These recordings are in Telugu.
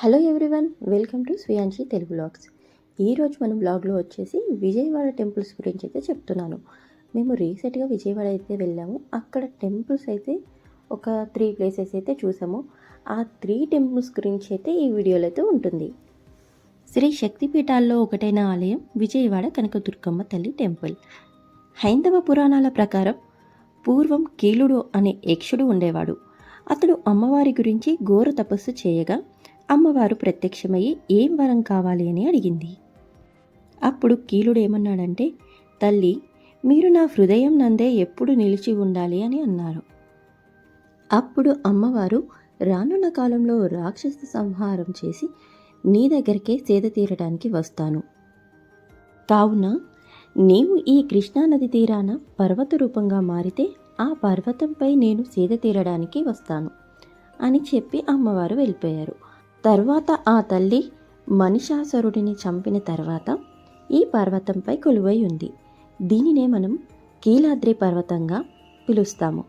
Hello everyone welcome to Shreyanshi Telugu vlogs ఈరోజు మనం బ్లాగ్లో వచ్చేసి విజయవాడ టెంపుల్స్ గురించి అయితే చెప్తున్నాను. మేము రీసెంట్గా విజయవాడ అయితే వెళ్ళాము. అక్కడ టెంపుల్స్ అయితే ఒక త్రీ ప్లేసెస్ అయితే చూసాము. ఆ త్రీ టెంపుల్స్ గురించి అయితే ఈ వీడియోలో అయితే ఉంటుంది. శ్రీ శక్తిపీఠాల్లో ఒకటైన ఆలయం విజయవాడ కనకదుర్గమ్మ తల్లి టెంపుల్ హైందవ పురాణాల ప్రకారం పూర్వం కీలుడు అనే యక్షుడు ఉండేవాడు. అతడు అమ్మవారి గురించి ఘోర తపస్సు చేయగా అమ్మవారు ప్రత్యక్షమయ్యి ఏం వరం కావాలి అని అడిగింది. అప్పుడు కీలుడు ఏమన్నాడంటే తల్లి మీరు నా హృదయం నందే ఎప్పుడు నిలిచి ఉండాలి అని అన్నారు. అప్పుడు అమ్మవారు రానున్న కాలంలో రాక్షస సంహారం చేసి నీ దగ్గరికే సేద తీరడానికి వస్తాను. కావున నీవు ఈ కృష్ణానది తీరాన పర్వత రూపంగా మారితే ఆ పర్వతంపై నేను సేద తీరడానికి వస్తాను అని చెప్పి అమ్మవారు వెళ్ళిపోయారు. తర్వాత ఆ తల్లి మనిషాసురుడిని చంపిన తర్వాత ఈ పర్వతంపై కొలువై ఉంది. దీనినే మనం కీలాద్రి పర్వతంగా పిలుస్తాము.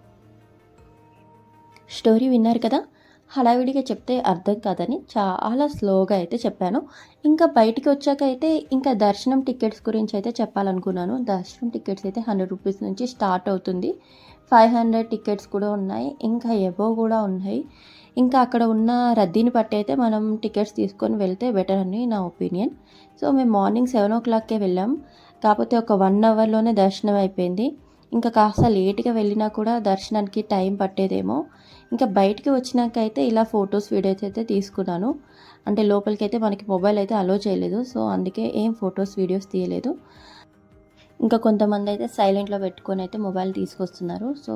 స్టోరీ విన్నారు కదా? హడావిడిగా చెప్తే అర్థం కాదని చాలా స్లోగా అయితే చెప్పాను. ఇంకా బయటికి వచ్చాక అయితే ఇంకా దర్శనం టికెట్స్ గురించి అయితే చెప్పాలనుకున్నాను. దర్శనం టికెట్స్ అయితే హండ్రెడ్ రూపీస్ నుంచి స్టార్ట్ అవుతుంది. ఫైవ్ హండ్రెడ్ టికెట్స్ కూడా ఉన్నాయి. ఇంకా ఎబో కూడా ఉన్నాయి. ఇంకా అక్కడ ఉన్న రద్దీని బట్టి అయితే మనం టికెట్స్ తీసుకొని వెళ్తే బెటర్ అని నా ఒపీనియన్. సో మేము మార్నింగ్ సెవెన్ ఓ క్లాక్కే వెళ్ళాం. కాకపోతే ఒక వన్ అవర్లోనే దర్శనం అయిపోయింది. ఇంకా కాస్త లేట్గా వెళ్ళినా కూడా దర్శనానికి టైం పట్టేదేమో. ఇంకా బయటికి వచ్చినాక అయితే ఇలా ఫొటోస్ వీడియోస్ అయితే తీసుకున్నాను. అంటే లోపలికి అయితే మనకి మొబైల్ అయితే అలో చేయలేదు. సో అందుకే ఏం ఫొటోస్ వీడియోస్ తీయలేదు. ఇంకా కొంతమంది అయితే సైలెంట్లో పెట్టుకొని అయితే మొబైల్ తీసుకొస్తున్నారు. సో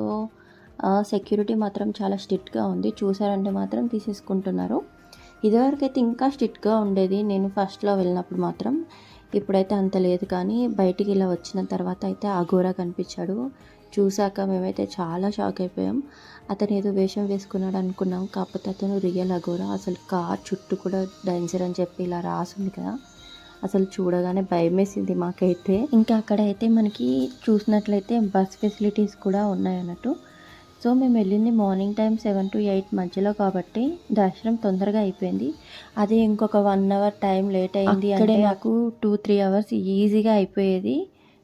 సెక్యూరిటీ మాత్రం చాలా స్ట్రిక్ట్గా ఉంది. చూసారంటే మాత్రం తీసేసుకుంటున్నారు. ఇదివరకు అయితే ఇంకా స్ట్రిక్ట్గా ఉండేది. నేను ఫస్ట్లో వెళ్ళినప్పుడు మాత్రం ఇప్పుడైతే అంత లేదు. కానీ బయటికి ఇలా వచ్చిన తర్వాత అయితే అఘోరా కనిపించాడు. చూశాక మేమైతే చాలా షాక్ అయిపోయాం. అతను ఏదో వేషం వేసుకున్నాడు అనుకున్నాం. కాకపోతే అతను రియల్ అఘోరా. అసలు కార్ చుట్టూ కూడా డేంజర్ అని చెప్పి ఇలా రాసుంది కదా. అసలు చూడగానే భయమేసింది మాకైతే. ఇంకా అక్కడ అయితే మనకి చూసినట్లయితే బస్ ఫెసిలిటీస్ కూడా ఉన్నాయి అన్నట్టు. సో మేము వెళ్ళింది morning time seven to eight మధ్యలో కాబట్టి దర్శనం తొందరగా అయిపోయింది. అదే ఇంకొక వన్ అవర్ టైం లేట్ అయింది అంటే నాకు టూ త్రీ అవర్స్ ఈజీగా అయిపోయేది.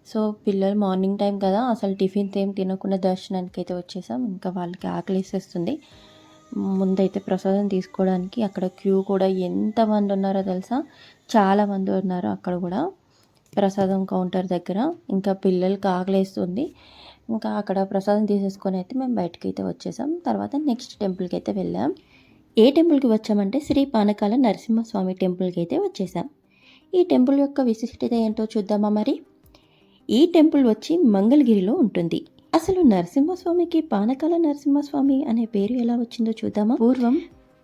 సో పిల్లలు మార్నింగ్ టైం కదా అసలు టిఫిన్స్ ఏం తినకుండా దర్శనానికి అయితే వచ్చేసాం. ఇంకా వాళ్ళకి ఆకలిసేస్తుంది. ముందైతే ప్రసాదం తీసుకోవడానికి అక్కడ క్యూ కూడా ఎంతమంది ఉన్నారో తెలుసా? చాలామంది ఉన్నారు అక్కడ కూడా ప్రసాదం కౌంటర్ దగ్గర. ఇంకా పిల్లలకి ఆకలిస్తుంది. ఇంకా అక్కడ ప్రసాదం తీసేసుకొని అయితే మేము బయటకి అయితే వచ్చేసాం. తర్వాత నెక్స్ట్ టెంపుల్కి అయితే వెళ్ళాం. ఏ టెంపుల్కి వచ్చామంటే శ్రీ పానకాల నరసింహస్వామి టెంపుల్కి అయితే వచ్చేసాం. ఈ టెంపుల్ యొక్క విశిష్టత ఏంటో చూద్దామా మరి? ఈ టెంపుల్ వచ్చి మంగళగిరిలో ఉంటుంది. అసలు నరసింహస్వామికి పానకాల నరసింహస్వామి అనే పేరు ఎలా వచ్చిందో చూద్దామా? పూర్వం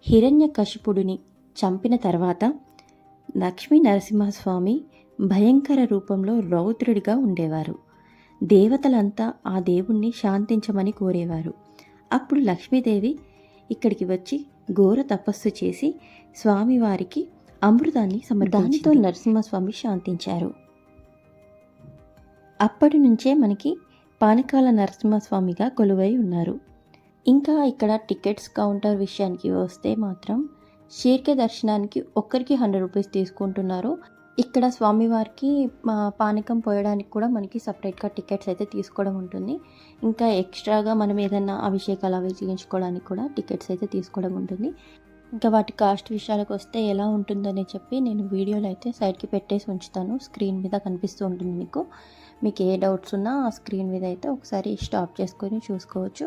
హిరణ్య కశిపుడిని చంపిన తర్వాత లక్ష్మీ నరసింహస్వామి భయంకర రూపంలో రౌద్రుడిగా ఉండేవారు. దేవతలంతా ఆ దేవుణ్ణి శాంతించమని కోరేవారు. అప్పుడు లక్ష్మీదేవి ఇక్కడికి వచ్చి ఘోర తపస్సు చేసి స్వామివారికి అమృతాన్ని సమర్పించితో నరసింహస్వామి శాంతించారు. అప్పటి నుంచే మనకి పానకాల నరసింహస్వామిగా కొలువై ఉన్నారు. ఇంకా ఇక్కడ టికెట్స్ కౌంటర్ విషయానికి వస్తే మాత్రం షీర్కే దర్శనానికి ఒక్కరికి హండ్రెడ్ రూపీస్ తీసుకుంటున్నారు. ఇక్కడ స్వామివారికి పానకం పోయడానికి కూడా మనకి సపరేట్గా టికెట్స్ అయితే తీసుకోవడం ఉంటుంది. ఇంకా ఎక్స్ట్రాగా మనం ఏదైనా అభిషేకాలు అవి చేయించుకోవడానికి కూడా టికెట్స్ అయితే తీసుకోవడం ఉంటుంది. ఇంకా వాటి కాస్ట్ విషయాలకు వస్తే ఎలా ఉంటుందని చెప్పి నేను వీడియోలో అయితే సైడ్కి పెట్టేసి ఉంచుతాను. స్క్రీన్ మీద కనిపిస్తూ ఉంటుంది మీకు. మీకు ఏ డౌట్స్ ఉన్నా ఆ స్క్రీన్ మీద అయితే ఒకసారి స్టాప్ చేసుకొని చూసుకోవచ్చు.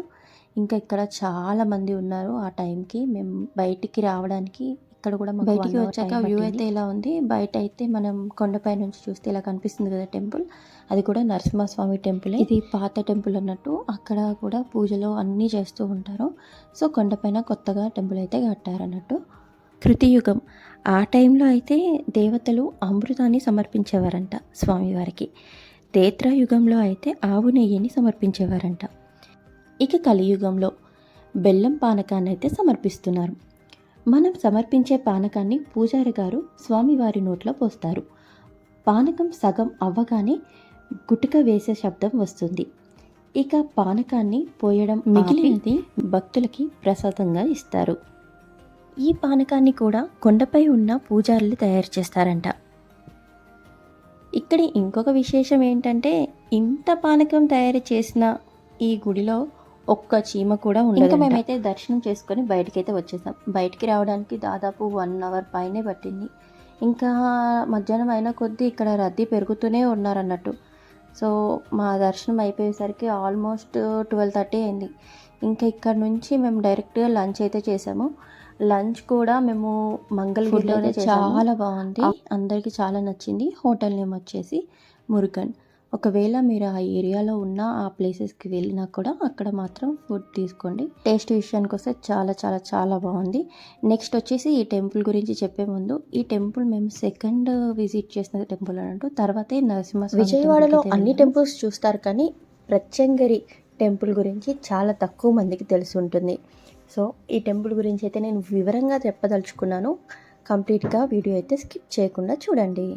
ఇంకా ఇక్కడ చాలామంది ఉన్నారు ఆ టైంకి. మేము బయటికి రావడానికి ఇక్కడ కూడా బయటికి వచ్చాక వ్యూ అయితే ఇలా ఉంది? బయట అయితే మనం కొండపై నుంచి చూస్తే ఇలా కనిపిస్తుంది కదా టెంపుల్? అది కూడా నరసింహస్వామి టెంపుల్. ఇది పాత టెంపుల్ అన్నట్టు అక్కడ కూడా పూజలు అన్నీ చేస్తూ ఉంటారు. సో కొండపైన కొత్తగా టెంపుల్ అయితే కట్టారన్నట్టు కృతియుగం. ఆ టైంలో అయితే దేవతలు అమృతాన్ని సమర్పించేవారంట స్వామివారికి. తేత్రయుగంలో అయితే ఆవు నెయ్యిని సమర్పించేవారంట. ఇక కలియుగంలో బెల్లం పానకాన్ని అయితే సమర్పిస్తున్నారు. మనం సమర్పించే పానకాన్ని పూజారి గారు స్వామివారి నోట్లో పోస్తారు. పానకం సగం అవ్వగానే గుటుక వేసే శబ్దం వస్తుంది. ఇక పానకాన్ని పోయడం మిగిలినది భక్తులకి ప్రసాదంగా ఇస్తారు. ఈ పానకాన్ని కూడా కొండపై ఉన్న పూజారులు తయారు చేస్తారంట. ఇక్కడ ఇంకొక విశేషం ఏంటంటే ఇంత పానకం తయారు చేసిన ఈ గుడిలో ఒక్క చీమ కూడా ఉండదు ఇంకా మేమైతే దర్శనం చేసుకొని బయటకైతే వచ్చేసాం. బయటికి రావడానికి దాదాపు వన్ అవర్ పైనే పట్టింది. ఇంకా మధ్యాహ్నం అయిన కొద్దీ ఇక్కడ రద్దీ పెరుగుతూనే ఉన్నారన్నట్టు. సో మా దర్శనం అయిపోయేసరికి ఆల్మోస్ట్ ట్వెల్వ్ థర్టీ అయింది. ఇంకా ఇక్కడ నుంచి మేము డైరెక్ట్గా లంచ్ అయితే చేసాము. లంచ్ కూడా మేము మంగళగిరిలోనే చాలా బాగుంది. అందరికీ చాలా నచ్చింది. హోటల్ నేమ్ వచ్చేసి మురుగన్. ఒకవేళ మీరు ఆ ఏరియాలో ఉన్న ఆ ప్లేసెస్కి వెళ్ళినా కూడా అక్కడ మాత్రం ఫుడ్ తీసుకోండి. టేస్ట్ విషయానికి వస్తే చాలా చాలా చాలా బాగుంది. నెక్స్ట్ వచ్చేసి ఈ టెంపుల్ గురించి చెప్పే ముందు ఈ టెంపుల్ మేము సెకండ్ విజిట్ చేసిన టెంపుల్ అన్నట్టు తర్వాతే నరసింహ విజయవాడలో అన్ని టెంపుల్స్ చూస్తారు కానీ ప్రత్యంగరి టెంపుల్ గురించి చాలా తక్కువ మందికి తెలిసి ఉంటుంది. సో ఈ టెంపుల్ గురించి అయితే నేను వివరంగా చెప్పదలుచుకున్నాను. కంప్లీట్గా వీడియో అయితే స్కిప్ చేయకుండా చూడండి.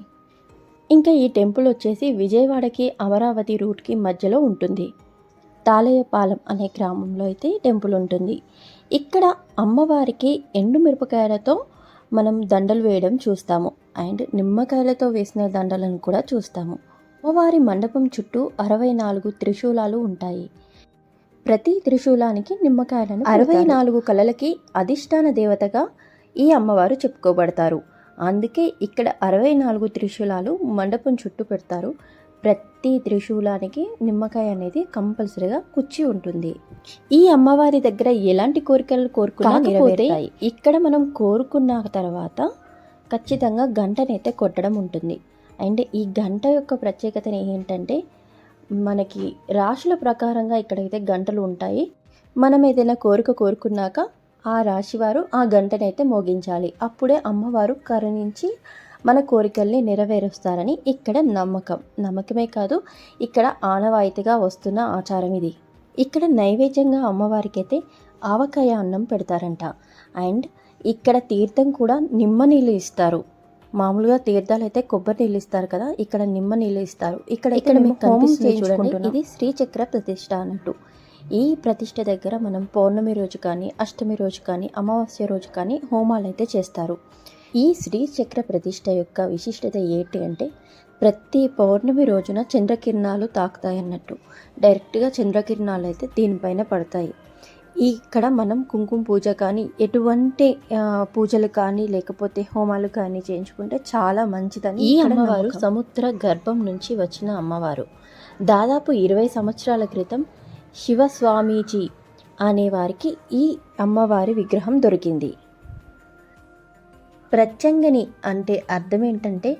ఇంకా ఈ టెంపుల్ వచ్చేసి విజయవాడకి అమరావతి రూట్కి మధ్యలో ఉంటుంది. తాలయపాలెం అనే గ్రామంలో అయితే ఈ టెంపుల్ ఉంటుంది. ఇక్కడ అమ్మవారికి ఎండు మిరపకాయలతో మనం దండలు వేయడం చూస్తాము. అండ్ నిమ్మకాయలతో వేసిన దండలను కూడా చూస్తాము. అమ్మవారి మండపం చుట్టూ అరవై నాలుగు త్రిశూలాలు ఉంటాయి. ప్రతి త్రిశూలానికి నిమ్మకాయలను అరవై నాలుగు కళలకి అధిష్టాన దేవతగా ఈ అమ్మవారు చెప్పుకోబడతారు. అందుకే ఇక్కడ అరవై నాలుగు త్రిశూలాలు మండపం చుట్టూ పెడతారు. ప్రతి త్రిశూలానికి నిమ్మకాయ అనేది కంపల్సరీగా కుచ్చి ఉంటుంది. ఈ అమ్మవారి దగ్గర ఎలాంటి కోరికలు కోరుకున్నా నెరవేరుతాయి. ఇక్కడ మనం కోరుకున్న తర్వాత ఖచ్చితంగా గంటనైతే కొట్టడం ఉంటుంది. అండ్ ఈ గంట యొక్క ప్రత్యేకత ఏంటంటే మనకి రాశుల ప్రకారంగా ఇక్కడైతే గంటలు ఉంటాయి. మనం ఏదైనా కోరిక కోరుకున్నాక ఆ రాశివారు ఆ గంటనైతే మోగించాలి. అప్పుడే అమ్మవారు కరుణించి మన కోరికల్ని నెరవేరుస్తారని ఇక్కడ నమ్మకం. నమ్మకమే కాదు ఇక్కడ ఆనవాయితీగా వస్తున్న ఆచారం ఇది. ఇక్కడ నైవేద్యంగా అమ్మవారికి అయితే ఆవకాయ అన్నం పెడతారంట. అండ్ ఇక్కడ తీర్థం కూడా నిమ్మ నీళ్ళు ఇస్తారు. మామూలుగా తీర్థాలు అయితే కొబ్బరి నీళ్ళు ఇస్తారు కదా ఇక్కడ నిమ్మ నీళ్ళు ఇస్తారు. ఇక్కడ ఇక్కడ మీకు కనిపిస్తుంది చూడండి ఇది శ్రీచక్ర ప్రతిష్ట అన్నట్టు. ఈ ప్రతిష్ట దగ్గర మనం పౌర్ణమి రోజు కానీ అష్టమి రోజు కానీ అమావాస్య రోజు కానీ హోమాలు అయితే చేస్తారు. ఈ శ్రీ చక్ర ప్రతిష్ట యొక్క విశిష్టత ఏంటి అంటే ప్రతి పౌర్ణమి రోజున చంద్రకిరణాలు తాకుతాయి అన్నట్టు. డైరెక్ట్గా చంద్రకిరణాలు అయితే దీనిపైన పడతాయి. ఇక్కడ మనం కుంకుమ పూజ కానీ ఎటువంటి పూజలు కానీ లేకపోతే హోమాలు కానీ చేయించుకుంటే చాలా మంచిదని ఈ అమ్మవారు సముద్ర గర్భం నుంచి వచ్చిన అమ్మవారు. దాదాపు ఇరవై సంవత్సరాల క్రితం శివస్వామీజీ అనేవారికి ఈ అమ్మవారి విగ్రహం దొరికింది. ప్రత్యంగని అంటే అర్థం ఏంటంటే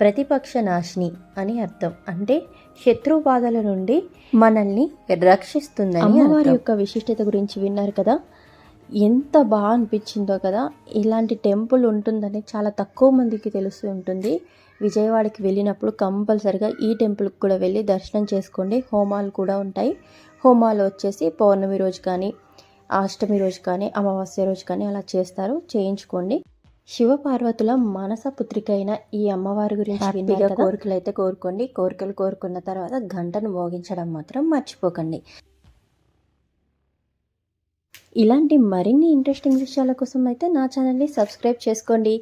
ప్రతిపక్ష నాశిని అని అర్థం. అంటే శత్రుబాధల నుండి మనల్ని రక్షిస్తుందని అమ్మవారి యొక్క విశిష్టత గురించి విన్నారు కదా? ఎంత బాగా అనిపించిందో కదా? ఇలాంటి టెంపుల్ ఉంటుందని చాలా తక్కువ మందికి తెలుస్తూ ఉంటుంది. విజయవాడకి వెళ్ళినప్పుడు కంపల్సరిగా ఈ టెంపుల్కి కూడా వెళ్ళి దర్శనం చేసుకోండి. హోమాలు కూడా ఉంటాయి. హోమాలు వచ్చేసి పౌర్ణమి రోజు కానీ అష్టమి రోజు కానీ అమావాస్య రోజు కానీ అలా చేస్తారు. చేయించుకోండి. శివపార్వతుల మానస పుత్రిక అయిన ఈ అమ్మవారి గురించి హ్యాపీగా కోరికలు అయితే కోరుకోండి. కోరికలు కోరుకున్న తర్వాత గంటను మోగించడం మాత్రం మర్చిపోకండి. ఇలాంటి మరిన్ని ఇంట్రెస్టింగ్ విషయాల కోసం అయితే నా ఛానల్ని సబ్స్క్రైబ్ చేసుకోండి.